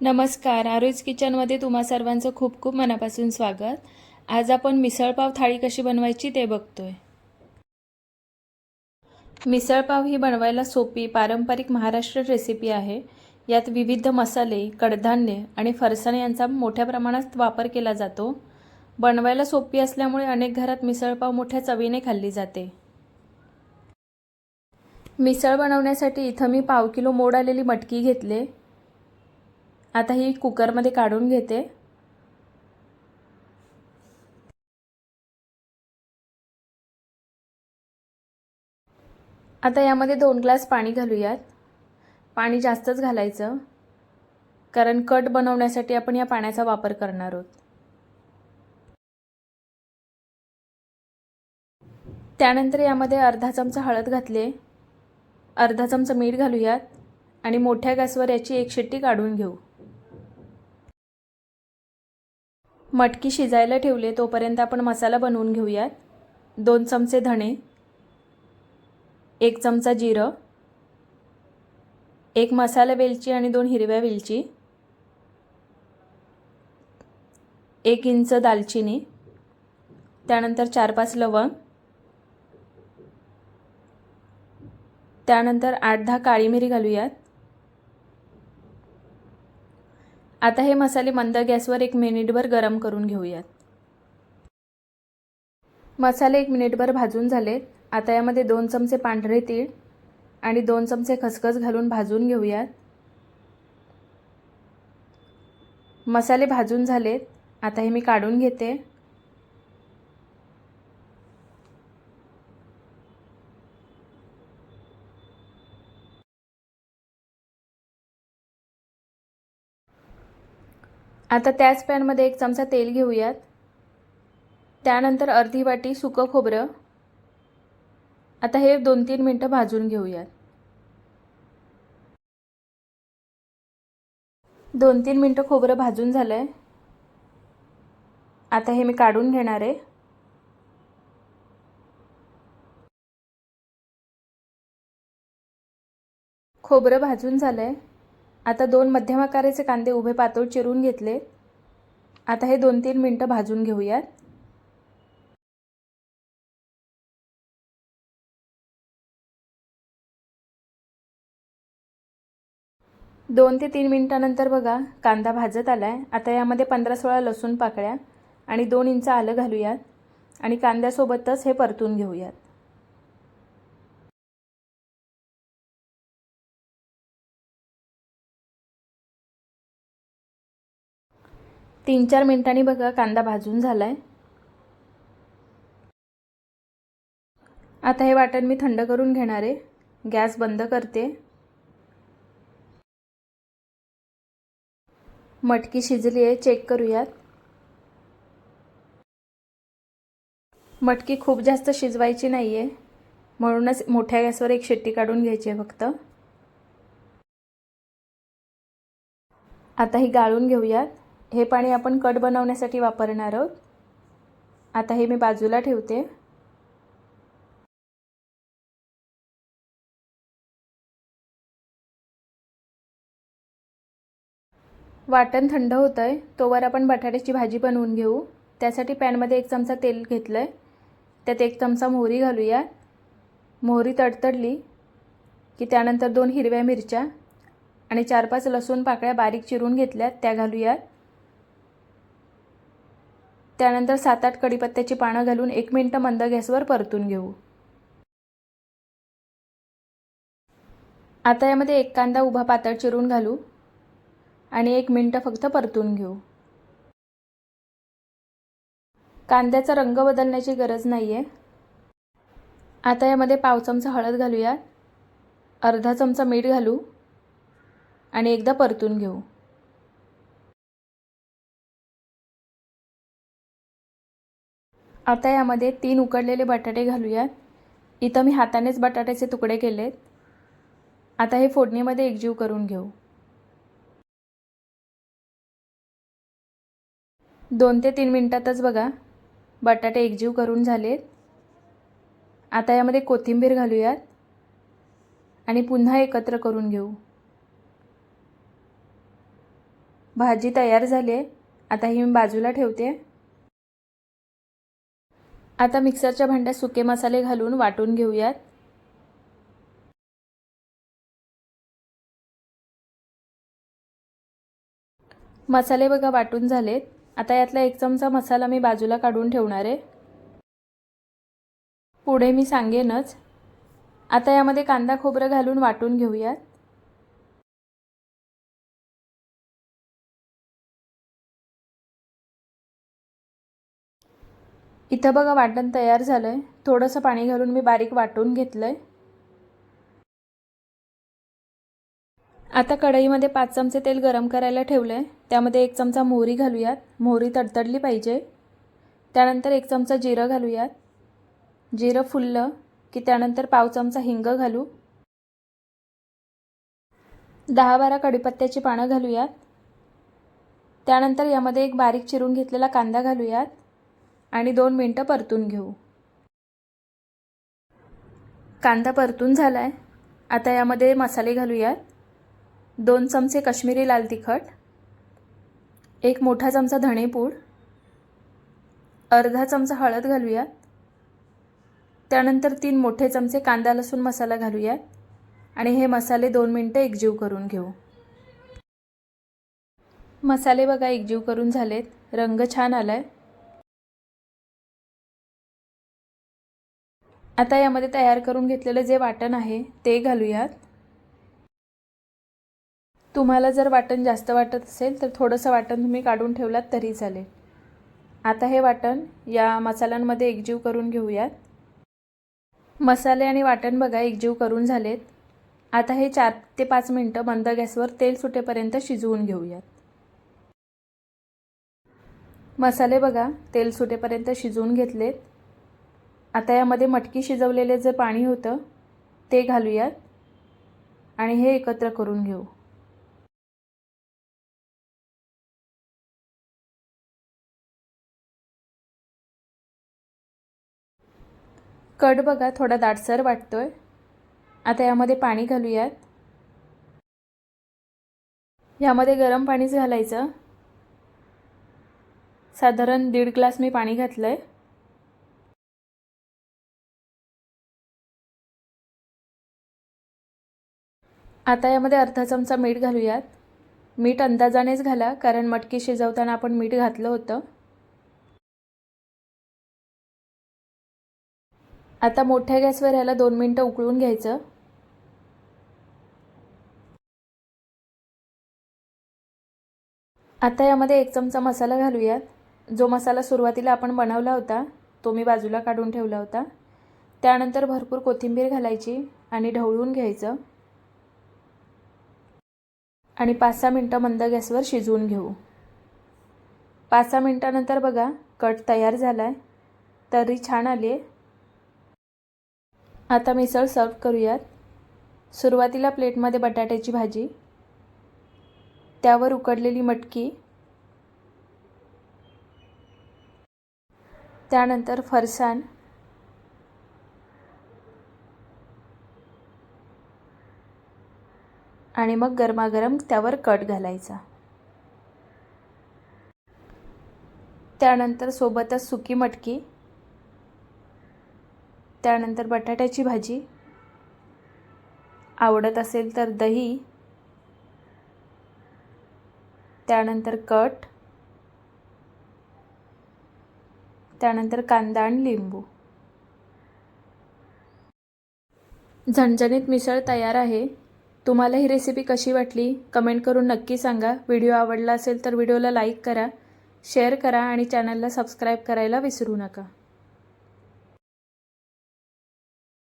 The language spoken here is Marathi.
नमस्कार. आरोज किचनमध्ये तुम्हा सर्वांचं खूप खूप मनापासून स्वागत. आज आपण मिसळपाव थाळी कशी बनवायची ते बघतोय. मिसळपाव ही बनवायला सोपी पारंपरिक महाराष्ट्र रेसिपी आहे. यात विविध मसाले कडधान्य आणि फरसाण यांचा मोठ्या प्रमाणात वापर केला जातो. बनवायला सोपी असल्यामुळे अनेक घरात मिसळपाव मोठ्या चवीने खाल्ली जाते. मिसळ बनवण्यासाठी इथं मी पाव किलो मोड आलेली मटकी घेतले. आता ही कुकरमध्ये काढून घेते. आता यामध्ये दोन ग्लास पाणी घालूयात. पाणी जास्तच घालायचं. कारण कट बनवण्यासाठी आपण या पाण्याचा वापर करणार आहोत. त्यानंतर यामध्ये अर्धा चमचा हळद घातले. अर्धा चमचा मीठ घालूयात आणि मोठ्या गॅसवर याची एक शिट्टी काढून घेऊ. मटकी शिजायला ठेवले तोपर्यंत आपण मसाला बनवून घेऊयात. दोन चमचे धणे एक चमचा जिरं एक मसाला वेलची आणि दोन हिरव्या वेलची एक इंच दालचिनी त्यानंतर चार पाच लवंग त्यानंतर आठ दहा काळी मिरी घालूयात. आता हे मसाले मंद गॅसवर एक मिनिटभर गरम करून घेऊयात. मसाले एक मिनिटभर भाजून झालेत. आता यामध्ये दोन चमचे पांढरे तीळ आणि दोन चमचे खसखस घालून भाजून घेऊयात. मसाले भाजून झालेत. आता हे मी काढून घेते. आता त्याच पॅनमध्ये एक चमचा तेल घेऊयात. त्यानंतर अर्धी वाटी सुकं खोबरं. आता हे दोन तीन मिनटं भाजून घेऊयात. दोन तीन मिनटं खोबरं भाजून झालं आहे आता हे मी काढून घेणार आहे. खोबरं भाजून झालं आहे आता दोन मध्यम आकाराचे कांदे उभे पातळ चिरून घेतले. आता हे दोन तीन मिनटं भाजून घेऊयात. दोन ते तीन मिनटानंतर बघा कांदा भाजत आला आहे आता यामध्ये पंधरा सोळा लसूण पाकळ्या आणि दोन इंच आलं घालूयात. आणि कांद्यासोबतच हे परतून घेऊयात. तीन चार मिनिटांनी बघा कांदा भाजून झाला आहे आता हे वाटण मी थंड करून घेणार आहे. गॅस बंद करते. मटकी शिजली आहे चेक करूयात. मटकी खूप जास्त शिजवायची नाही आहे म्हणूनच मोठ्या गॅसवर एक शेट्टी काढून घ्यायची आहे फक्त. आता ही गाळून घेऊयात. हे पाणी आपण कट बनवण्यासाठी वापरणार आहोत. आता हे मी बाजूला ठेवते. वाटण थंड होतं आहे तोवर आपण बटाट्याची भाजी बनवून घेऊ. त्यासाठी पॅनमध्ये एक चमचा तेल घेतलं आहे त्यात एक चमचा मोहरी घालूया. मोहरी तडतडली की त्यानंतर दोन हिरव्या मिरच्या आणि चार पाच लसूण पाकळ्या बारीक चिरून घेतल्यात त्या घालूयात. त्यानंतर सात आठ कडीपत्त्याची पानं घालून एक मिनटं मंद गॅसवर परतून घेऊ. आता यामध्ये एक कांदा उभा पातळ चिरून घालू आणि एक मिनटं फक्त परतून घेऊ. कांद्याचा रंग बदलण्याची गरज नाही आहे आता यामध्ये पाव चमचा हळद घालूया अर्धा चमचा मीठ घालू आणि एकदा परतून घेऊ. आता यामध्ये तीन उकडलेले बटाटे घालूयात. इथं मी हातानेच बटाट्याचे तुकडे केलेत. आता हे फोडणीमध्ये एकजीव करून घेऊ. दोन ते तीन मिनटातच बघा बटाटे एकजीव करून झालेत. आता यामध्ये कोथिंबीर घालूयात आणि पुन्हा एकत्र करून घेऊ. भाजी तयार झाली आहे. आता ही मी बाजूला ठेवते. आता मिक्सरच्या भांड्यात सुके मसाले घालून वाटून घेऊयात. मसाले बघा वाटून झालेत. आता यातला एक चमचा मसाला मी बाजूला काढून ठेवणार आहे. पुढे मी सांगेनच. आता यामध्ये कांदा खोबरं घालून वाटून घेऊयात. इथं बघा वाटण तयार झालं आहे थोडंसं पाणी घालून मी बारीक वाटून घेतलं आहे आता कढईमध्ये पाच चमचे तेल गरम करायला ठेवलं आहे त्यामध्ये एक चमचा मोहरी घालूयात. मोहरी तडतडली पाहिजे. त्यानंतर एक चमचा जिरं घालूयात. जिरं फुललं की त्यानंतर पाव चमचा हिंग घालू. दहा बारा कढीपत्त्याची पानं घालूयात. त्यानंतर यामध्ये एक बारीक चिरून घेतलेला कांदा घालूयात. आणि दोन मिनटं परतून घेऊ. कांदा परतून झाला आहे आता यामध्ये मसाले घालूयात. दोन चमचे कश्मीरी लाल तिखट. एक मोठा चमचा धणेपूड अर्धा चमचा हळद घालूयात. त्यानंतर तीन मोठे चमचे कांदा लसूण मसाला घालूयात. आणि हे मसाले दोन मिनटं एकजीव करून घेऊ. मसाले बघा एकजीव करून झालेत. रंग छान आला आहे आता यामध्ये तयार करून घेतलेलं जे वाटण आहे ते घालूयात. तुम्हाला जर वाटण जास्त वाटत असेल तर थोडंसं वाटण तुम्ही काढून ठेवलात तरी चालेल. आता हे वाटण या मसाल्यांमध्ये एकजीव करून घेऊयात. मसाले आणि वाटण बघा एकजीव करून झालेत. आता हे चार ते पाच मिनटं मंद गॅसवर तेल सुटेपर्यंत शिजवून घेऊयात. मसाले बघा तेल सुटेपर्यंत शिजवून घेतलेत. आता यामध्ये मटकी शिजवलेले जे पाणी होतं ते घालूयात आणि हे एकत्र करून घेऊ. कट बघा थोडा दाटसर वाटतोय. आता यामध्ये पाणी घालूयात. यामध्ये गरम पाणीच घालायचं. साधारण दीड ग्लास मी पाणी घातलं आहे आता यामध्ये अर्धा चमचा मीठ घालूयात. मीठ अंदाजानेच घाला कारण मटकी शिजवताना आपण मीठ घातलं होतं. आता मोठ्या गॅसवर ह्याला दोन मिनटं उकळून घ्यायचं. आता यामध्ये एक चमचा मसाला घालूयात. जो मसाला सुरुवातीला आपण बनवला होता तो मी बाजूला काढून ठेवला होता. त्यानंतर भरपूर कोथिंबीर घालायची आणि ढवळून घ्यायचं. आणि पाच सहा मिनटं मंद गॅसवर शिजवून घेऊ. पाच सहा मिनटानंतर बघा कट तयार झाला आहे तरी छान आली आहे आता मिसळ सर्व करूयात. सुरुवातीला प्लेटमध्ये बटाट्याची भाजी त्यावर उकडलेली मटकी त्यानंतर फरसाण आणि मग गरमागरम त्यावर कट घालायचा. त्यानंतर सोबतच सुकी मटकी त्यानंतर बटाट्याची भाजी. आवडत असेल तर दही त्यानंतर कट त्यानंतर कांदा आणि लिंबू. झणझणीत मिसळ तयार आहे. तुम्हाला ही रेसिपी कशी वाटली कमेंट करून नक्की सांगा. व्हिडिओ आवडला असेल तर व्हिडिओला लाईक करा शेअर करा आणि चॅनलला सबस्क्राईब करायला विसरू नका.